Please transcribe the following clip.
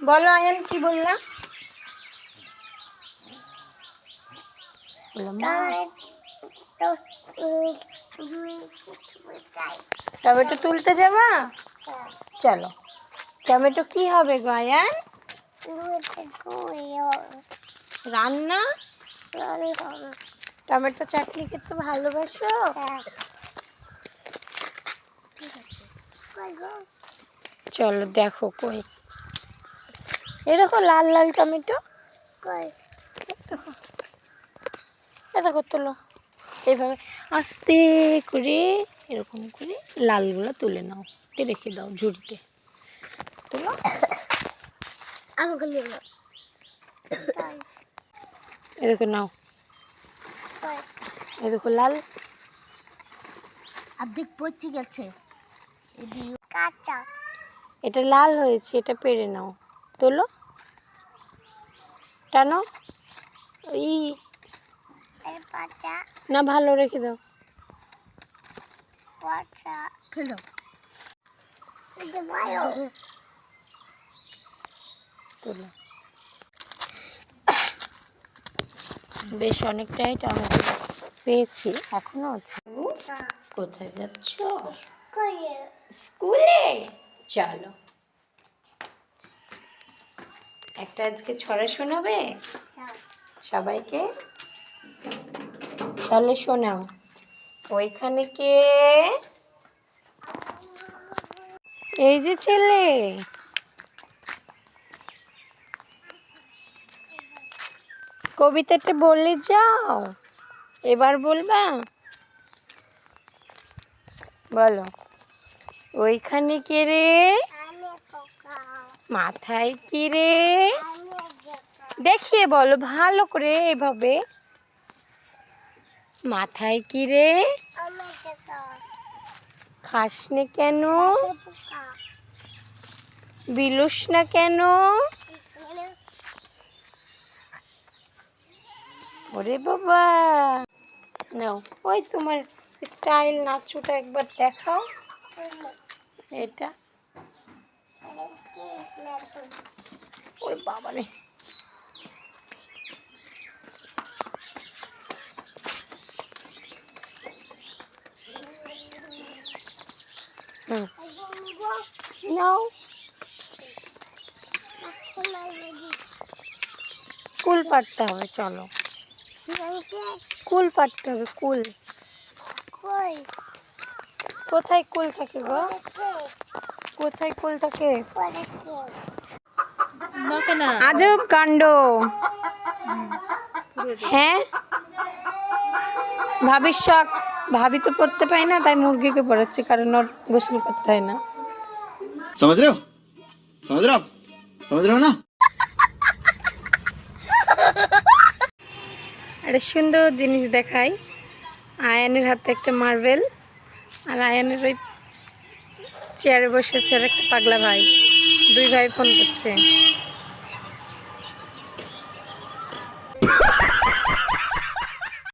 বলো আয়ান কি বললাম টমেটো তুলতে যাবা? চলো। টমেটো কি হবে গো আয়ান? রান্না? টমেটো চাটনি খেতে ভালোবাসো? চলো দেখো কই এই দেখো লাল লাল টমেটো। দেখো এ দেখো তোলো। এইভাবে আস্তে করে এরকম করে লালগুলো তুলে নাও। রেখে দাও ঝুড়িতে। তোলো। আমাকে এ দেখো নাও। এ দেখো লাল। অর্ধেক পচে গেছে। কাঁচা। এটা লাল হয়েছে এটা পেরে নাও। তোলো। পাতা না ভালো রেখে দাও। তোলো। বেশ অনেকটাই টমেটো পেয়েছি এখনও আছে। কোথায় যাচ্ছ? স্কুলে? চলো। একটা আজকে ছড়া শোনাবে? সবাইকে? তাহলে শোনাও। ওইখানে কে? এই যে ছেলে। কবিতাটা বলে যাও। এবার বলবা? বলো। ওইখানে কে রে? মাথায় কি রে? দেখিয়ে বলো, ভালো করে এভাবে। মাথায় কি রে? খাসনে কেন? বিলুস না কেন? ওরে বাবা। নাও, ওই তোমার স্টাইল নাচুটা একবার দেখাও। এটা। ওরে বাবা কুল পাড়তে হবে, চলো। কুল পাড়তে হবে, কুল। কোথায় কুল থাকে গো? কোথায় কুল থাকে? আজব কাণ্ড। হ্যাঁ? ভাবির শখ। ভাবি তো পড়তে পাই না তাই মুরগিকে পড়াচ্ছি কারণ ওর গোসল করতে হয় না। সমঝ না? একটা সুন্দর জিনিস দেখাই। আয়ানের হাতে একটা মার্বেল আর আয়ানের ওই চেয়ারে বসেছে আর একটা পাগলা ভাই। দুই ভাই ফোন করছে।